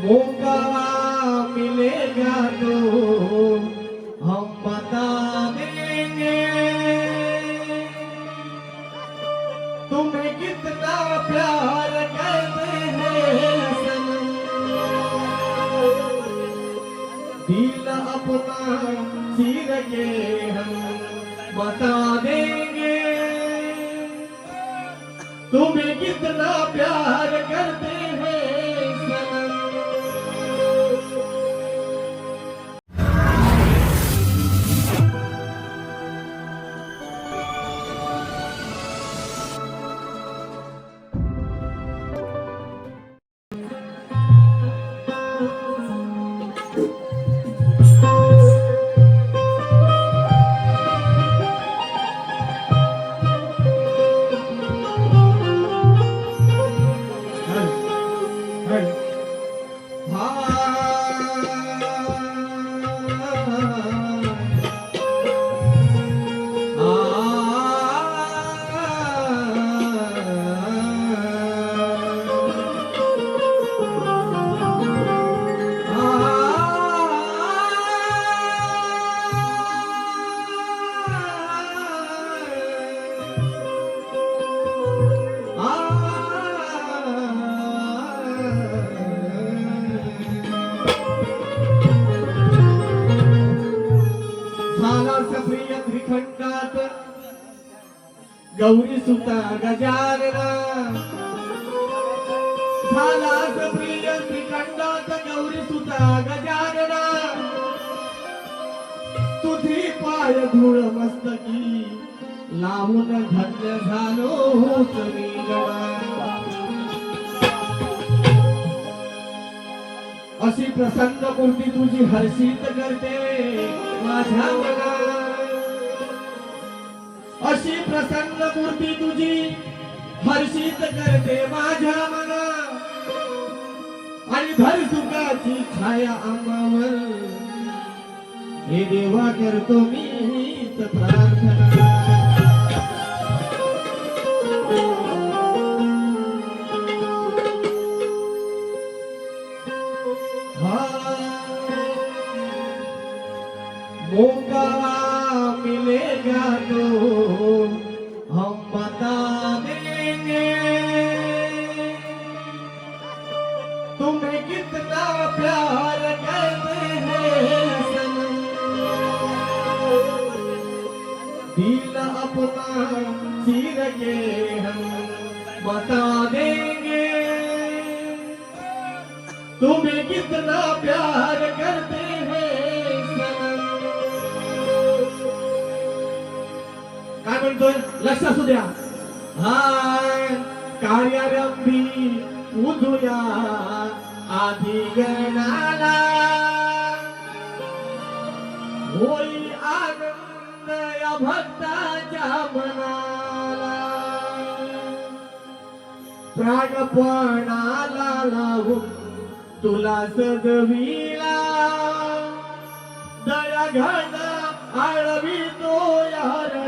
मौका मिलेगा तो हम बता देंगे। तुम्हें कितना प्यार करते हैं दिल अपना चीर के हम बता देंगे। तुम्हें कितना प्यार करते झाला सप्रिय त्रिखंडात गौरी सुता गजानना। झाला सप्रिय त्रिखंडात गौरी सुता गजानना। तुझी पाय धूळ मस्तकी लावून धन्य झालो होत मी अशी प्रसन्न मूर्ती तुझी हर्षित करते। माझ्या मना अशी प्रसन्न मूर्ती तुझी हर्षित करते माझ्या मना आणि भर सुखाची छाया अंगावर. हे देवा करतो मी प्रार्थना. मौका मिलेगा तो हम बता देंगे। तुम्हें कितना प्यार करते हैं दिल अपना चीर के हम बता देंगे। तुम्हें कितना प्यार म्हणतोय लक्ष असू द्या. हाय कार्यारंभी उधुया आधी गणाला. होई आनंद या भक्ताच्या मनाला. प्राणपणाला लावून तुला सजविला. दया घन आळवी तो यारणाला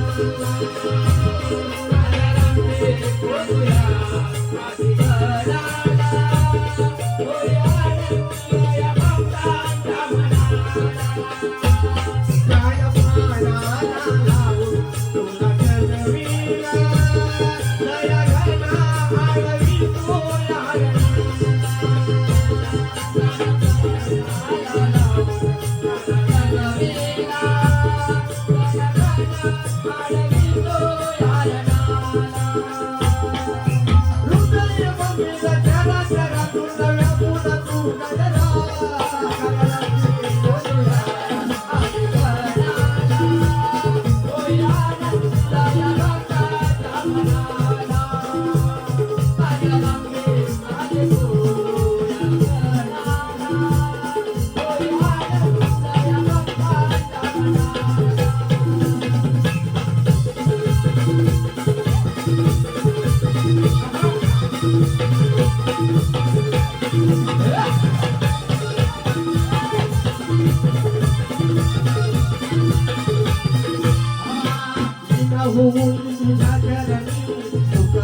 Thank you.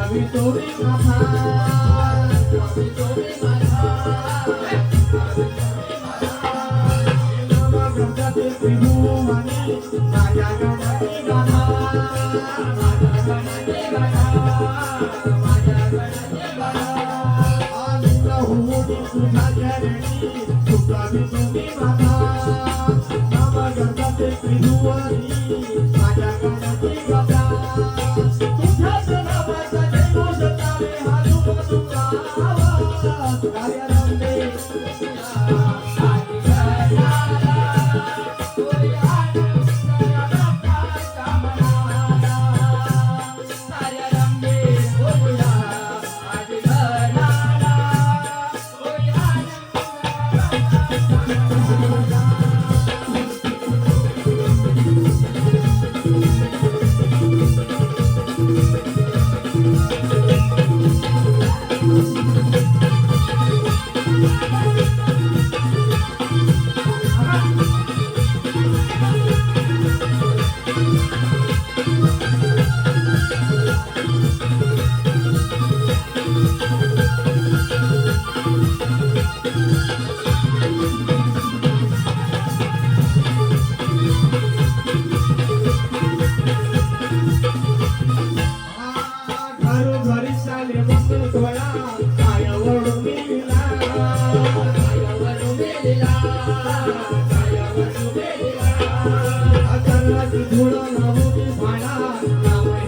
আমি তোরে মাথা আমি তোরে